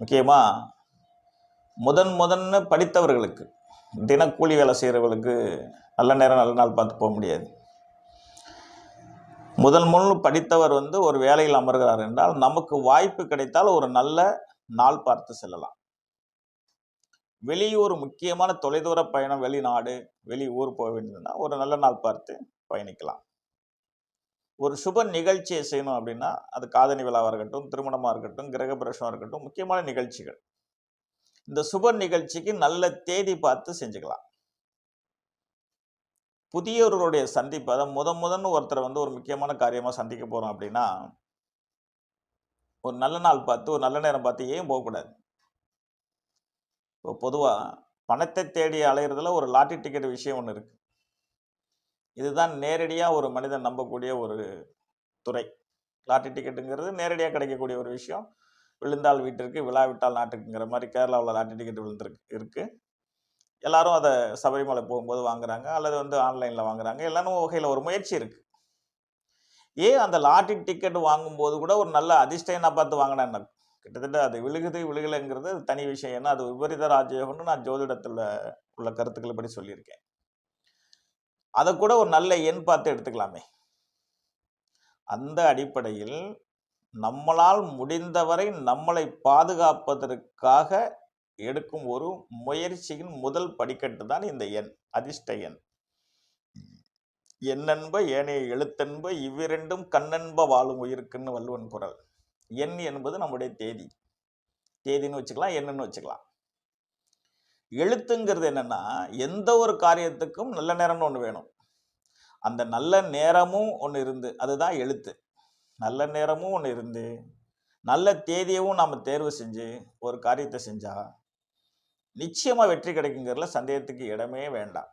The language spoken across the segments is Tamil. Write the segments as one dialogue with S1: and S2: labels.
S1: முக்கியமாக முதன் முதன் படித்தவர்களுக்கு தினக்கூலி வேலை செய்கிறவர்களுக்கு நல்ல நேரம் நல்ல நாள் பார்த்து போக முடியாது முதல் முதல் படித்தவர் வந்து ஒரு வேலையில் அமர்கிறார் என்றால் நமக்கு வாய்ப்பு கிடைத்தால் ஒரு நல்ல நாள் பார்த்து செல்லலாம் வெளியூர் முக்கியமான தொலைதூர பயணம் வெளிநாடு வெளி ஊர் போக வேண்டியதுன்னா ஒரு நல்ல நாள் பார்த்து பயணிக்கலாம் ஒரு சுப நிகழ்ச்சியை செய்யணும் அப்படின்னா அது காதணி விழாவாக இருக்கட்டும் திருமணமாக இருக்கட்டும் கிரகபிரஷமாக இருக்கட்டும் முக்கியமான நிகழ்ச்சிகள் இந்த சுப நிகழ்ச்சிக்கு நல்ல தேதி பார்த்து செஞ்சுக்கலாம் புதியவர்களுடைய சந்திப்பு அதை முத முதன் ஒருத்தரை வந்து ஒரு முக்கியமான காரியமாக சந்திக்க போகிறோம் அப்படின்னா ஒரு நல்ல நாள் பார்த்து ஒரு நல்ல நேரம் பார்த்து ஏன் போகக்கூடாது இப்போ பொதுவாக பணத்தை தேடி அலைகிறதுல ஒரு லாட்டரி டிக்கெட் விஷயம் ஒன்று இருக்குது இதுதான் நேரடியாக ஒரு மனிதன் நம்பக்கூடிய ஒரு துறை லாட்டரி டிக்கெட்டுங்கிறது நேரடியாக கிடைக்கக்கூடிய ஒரு விஷயம் விழுந்தால் வீட்டிற்கு விழாவிட்டால் நாட்டுக்குங்கிற மாதிரி கேரளாவில் லாட்டரி டிக்கெட் விழுந்துருக்கு இருக்குது எல்லாரும் அதை சபரிமலை போகும்போது வாங்குறாங்க அல்லது வந்து ஆன்லைனில் வாங்குறாங்க எல்லாரும் வகையில் ஒரு முயற்சி இருக்குது ஏன் அந்த லாட்டரி டிக்கெட் வாங்கும்போது கூட ஒரு நல்ல அதிர்ஷ்டையனாக நான் பார்த்து வாங்கினேன் கிட்டத்தட்ட அது விழுகுது விழுகலைங்கிறது தனி விஷயம் ஏன்னா அது விபரீத ராஜயோகம்னு நான் ஜோதிடத்தில் உள்ள கருத்துக்களை படி சொல்லியிருக்கேன் அதை கூட ஒரு நல்ல எண் பார்த்து எடுத்துக்கலாமே அந்த அடிப்படையில் நம்மளால் முடிந்தவரை நம்மளை பாதுகாப்பதற்காக எடுக்கும் ஒரு முயற்சியின் முதல் படிக்கட்டு தான் இந்த எண் அதிர்ஷ்ட எண் என்னென்ப ஏனைய எழுத்தென்ப இவ்விரண்டும் கண்ணென்ப வாழும் உயிருக்குன்னு வள்ளுவன் குரல் எண் என்பது நம்முடைய தேதி தேதின்னு வச்சுக்கலாம் என்னன்னு வச்சுக்கலாம் எழுத்துங்கிறது என்னென்னா எந்த ஒரு காரியத்துக்கும் நல்ல நேரம்னு ஒன்று வேணும் அந்த நல்ல நேரமும் ஒன்று இருந்து அதுதான் எழுத்து நல்ல நேரமும் ஒன்று இருந்து நல்ல தேதியவும் நாம் தேர்வு செஞ்சு ஒரு காரியத்தை செஞ்சால் நிச்சயமாக வெற்றி கிடைக்குங்கிறதுல சந்தேகத்துக்கு இடமே வேண்டாம்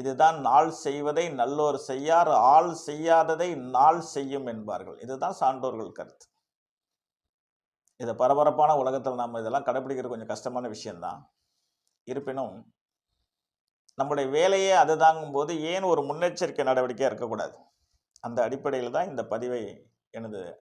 S1: இதுதான் நாள் செய்வதை நல்லோர் செய்யார் ஆள் செய்யாததை நாள் செய்யும் என்பார்கள் இதுதான் சான்றோர்கள் கருத்து இதை பரபரப்பான உலகத்தில் நம்ம இதெல்லாம் கடைப்பிடிக்கிறது கொஞ்சம் கஷ்டமான விஷயந்தான் இருப்பினும் நம்முடைய வேலையே அது தாங்கும்போது ஏன் ஒரு முன்னெச்சரிக்கை நடவடிக்கையாக இருக்கக்கூடாது அந்த அடிப்படையில் தான் இந்த பதிவை எனது